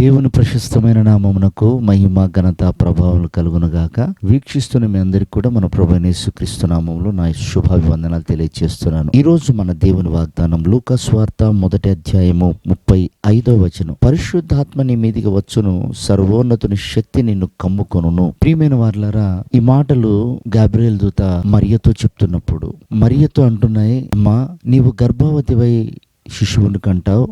దేవుని ప్రశస్తమైన నామమునకు మహిమ ఘనత ప్రభావాలు కలుగునుగాక. వీక్షిస్తున్న మీ అందరికి కూడా మన ప్రభు యేసుక్రీస్తు నామంలో నా శుభాభివందనాలు తెలియజేస్తున్నాను ఈరోజు మన దేవుని వాగ్దానం లూకస్వార్త మొదటి అధ్యాయము ముప్పై ఐదో వచనం. పరిశుద్ధాత్మ నీ మీదికి వచ్చును సర్వోన్నతుని శక్తి నిన్ను కమ్ముకొనును. ప్రియమైన వార్లరా ఈ మాటలు గాబ్రియల్ దూత మరియతో చెప్తున్నప్పుడు మరియతో అంటున్నాయి అమ్మా నీవు గర్భవతివై శిశువుని కంటావు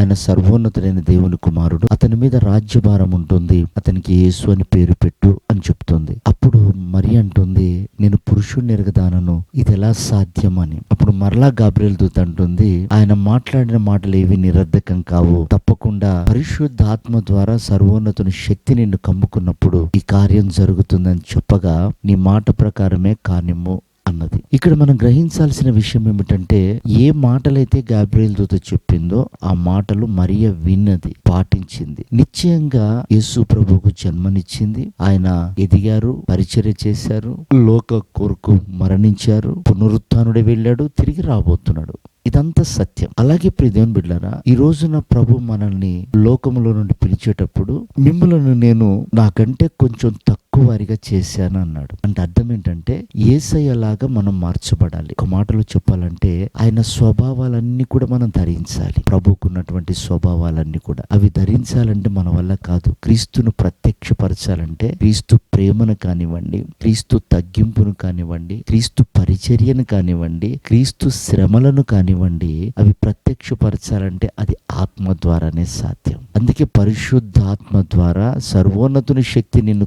ఆయన సర్వోన్నతుడైన దేవుని కుమారుడు. అతని మీద రాజ్యభారం ఉంటుంది. అతనికి యేసు అని పేరు పెట్టు అని చెప్తుంది. అప్పుడు మరి అంటుంది నేను పురుషుణ్ణి ఎరగదానను. ఇది ఎలా సాధ్యం అని. అప్పుడు మరలా గాబ్రియల్ దూత అంటుంది ఆయన మాట్లాడిన మాటలు ఏవి నిరర్ధకం కావు. తప్పకుండా పరిశుద్ధాత్మ ద్వారా సర్వోన్నతుని శక్తి నిన్ను కమ్ముకున్నప్పుడు ఈ కార్యం జరుగుతుందని చెప్పగా నీ మాట ప్రకారమే కానిమ్ము అన్నది. ఇక్కడ మనం గ్రహించాల్సిన విషయం ఏమిటంటే ఏ మాటలైతే గాబ్రియల్ దూత చెప్పిందో ఆ మాటలు మరియ విన్నది పాటించింది. నిశ్చయంగా యేసు ప్రభుకు జన్మనిచ్చింది. ఆయన ఎదిగారు పరిచర్య చేశారు లోక కొరకు మరణించారు పునరుత్నుడే వెళ్ళాడు తిరిగి రాబోతున్నాడు. ఇదంతా సత్యం. అలాగే ప్రియ బిడ్డారా ఈ రోజున ప్రభు మనల్ని లోకములో నుండి పిలిచేటప్పుడు మిమ్మలను నేను నాకంటే కొంచెం తక్కువ వారిగా చేశాను అన్నాడు. అంటే అర్థం ఏంటంటే ఏసయ్యలాగా మనం మార్చబడాలి. ఒక మాటలో చెప్పాలంటే ఆయన స్వభావాలన్నీ కూడా మనం ధరించాలి. ప్రభుకున్నటువంటి స్వభావాలన్నీ కూడా. అవి ధరించాలంటే మన వల్ల కాదు. క్రీస్తును ప్రత్యక్షపరచాలంటే క్రీస్తు ప్రేమను కానివ్వండి క్రీస్తు తగ్గింపును కానివ్వండి క్రీస్తు పరిచర్యను కానివ్వండి క్రీస్తు శ్రమలను కానివ్వండి అవి ప్రత్యక్షపరచాలంటే అది ఆత్మ ద్వారానే సాధ్యం. అందుకే పరిశుద్ధాత్మ ద్వారా సర్వోన్నతుని శక్తి నిన్ను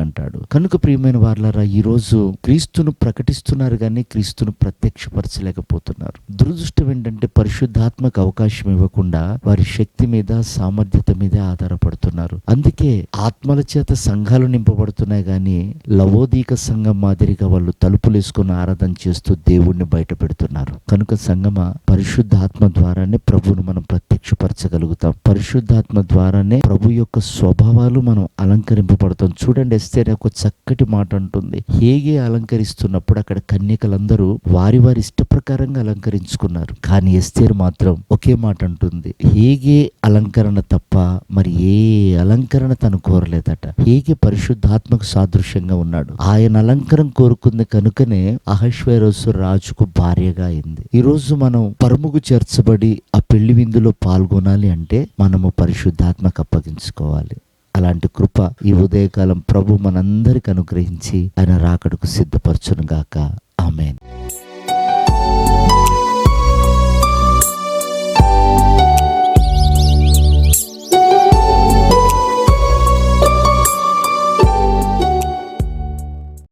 అంటాడు. కనుక ప్రియమైన వార్లారా ఈ రోజు క్రీస్తును ప్రకటిస్తున్నారు కానీ క్రీస్తును ప్రత్యక్షపరచలేకపోతున్నారు. దురదృష్టం ఏంటంటే పరిశుద్ధాత్మక అవకాశం ఇవ్వకుండా వారి శక్తి మీద సామర్థ్యత మీద ఆధారపడుతున్నారు. అందుకే ఆత్మల చేత సంఘాలు నింపబడుతున్నాయి కానీ లవోదీక సంఘం మాదిరిగా వాళ్ళు తలుపులు వేసుకుని ఆరాధన చేస్తూ దేవుణ్ణి బయట పెడుతున్నారు కనుక సంగమ పరిశుద్ధాత్మ ద్వారానే ప్రభువును మనం ప్రత్యక్షపరచగలుగుతాం. పరిశుద్ధాత్మ ద్వారానే ప్రభు యొక్క స్వభావాలు మనం అలంకరింపబడతాం. చూడండి ఎస్తే ఒక చక్కటి మాట అంటుంది. హేగే అలంకరిస్తున్నప్పుడు అక్కడ కన్యకలందరూ వారి వారి ఇష్ట ప్రకారంగా అలంకరించుకున్నారు. కానీ ఎస్తేరు మాత్రం ఒకే మాట అంటుంది. హేగే అలంకరణ తప్ప మరి ఏ అలంకరణ తను కోరలేదట. హేగే పరిశుద్ధాత్మకు సాదృశ్యంగా ఉన్నాడు. ఆయన అలంకరం కోరుకుంది కనుకనే అహశ్వరోసు రాజుకు భార్యగా అయింది. ఈరోజు మనం పరుముకు చేర్చబడి ఆ పెళ్ళి విందులో పాల్గొనాలి అంటే మనము పరిశుద్ధాత్మకు అప్పగించుకోవాలి. అలాంటి కృప ఈ ఉదయకాలం ప్రభు మనందరికి అనుగ్రహించి ఆయన రాకడకు సిద్ధపరచును గాక ఆమెన్.